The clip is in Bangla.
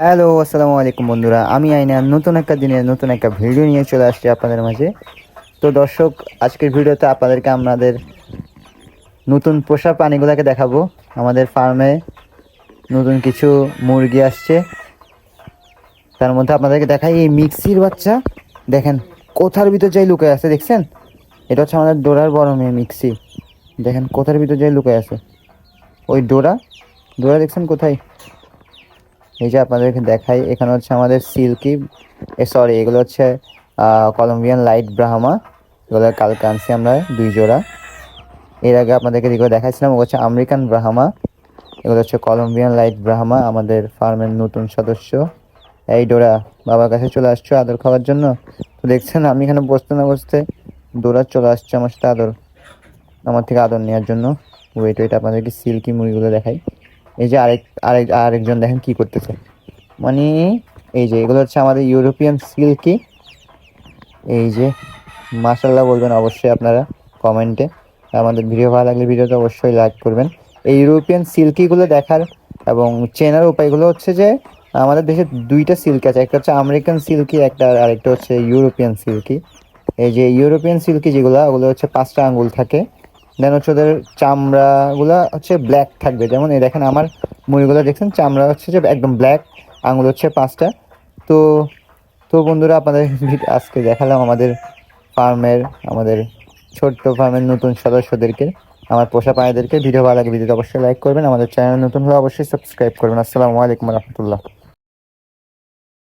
হ্যালো আসসালামু আলাইকুম বন্ধুরা। আমি আইনা, নতুন একটা দিনের নতুন একটা ভিডিও নিয়ে চলে আসছি আপনাদের মাঝে। তো দর্শক, আজকের ভিডিওতে আপনাদেরকে আমাদের নতুন পোষা প্রাণীগুলোকে দেখাবো। আমাদের ফার্মে নতুন কিছু মুরগি আসছে। তার মধ্যে আপনাদেরকে দেখাই এই মিক্সির বাচ্চা। দেখেন, কোথার ভিতর যাই লুকে আছে, দেখছেন? এটা হচ্ছে আমাদের ডোরার বড় মেয়ে মিক্সি। দেখেন, কোথার ভিতর যাই লুকে আছে। ওই ডোরা ডোরা দেখছেন কোথায়? এই যে আপনাদেরকে দেখাই, এখানে হচ্ছে আমাদের সিল্কি সরি এগুলো হচ্ছে কলম্বিয়ান লাইট ব্রাহ্মা এগুলো কালকে আনছি আমরা দুই জোড়া। এর আগে আপনাদেরকে যেগুলো দেখাচ্ছিলাম ওগুলো হচ্ছে আমেরিকান ব্রাহ্মা এগুলো হচ্ছে কলম্বিয়ান লাইট ব্রাহ্মা আমাদের ফার্মের নতুন সদস্য। এই ডোরা বাবার কাছে চলে আসছো আদর খাওয়ার জন্য? তো দেখছেন, আমি এখানে বসতে না বসতে ডোরা চলে আসছে আমার সাথে আদর, আমার থেকে আদর নেওয়ার জন্য। ওয়েট ওয়েট আপনাদেরকে সিল্কি মুড়িগুলো দেখাই। এই যে আরেক আরেক, আরেকজন দেখেন কি করতেছে। মানে এই যে এগুলো হচ্ছে আমাদের ইউরোপিয়ান সিল্কি এই যে মাসাল্লাহ বলবেন অবশ্যই আপনারা কমেন্টে। আমাদের ভিডিও ভালো লাগলে ভিডিওটা অবশ্যই লাইক করবেন। এই ইউরোপিয়ান সিল্কিগুলো দেখার এবং চেনার উপায়গুলো হচ্ছে যে আমাদের দেশে দুইটা সিল্ক আছে, একটা হচ্ছে আমেরিকান সিল্কি একটা আরেকটা হচ্ছে ইউরোপিয়ান সিল্কি এই যে ইউরোপিয়ান সিল্কি যেগুলো, ওগুলো হচ্ছে পাঁচটা আঙ্গুল থাকে। দেন ওদের চামড়াগুলো হচ্ছে ব্ল্যাক থাকবে। যেমন এই দেখেন আমার মুড়িগুলো দেখছেন, চামড়া হচ্ছে যে একদম ব্ল্যাক আঙুল হচ্ছে পাঁচটা। তো তো বন্ধুরা আপনাদের আজকে দেখালাম আমাদের ফার্মের, আমাদের ছোট্ট ফার্মের নতুন সদস্যদেরকে, আমার পোষা পায়দেরকে। ভিডিও ভালো লাগে ভিডিওটা অবশ্যই লাইক করবেন। আমাদের চ্যানেল নতুন হলে অবশ্যই সাবস্ক্রাইব করবেন। আসসালামু আলাইকুম রহমতুল্লাহ।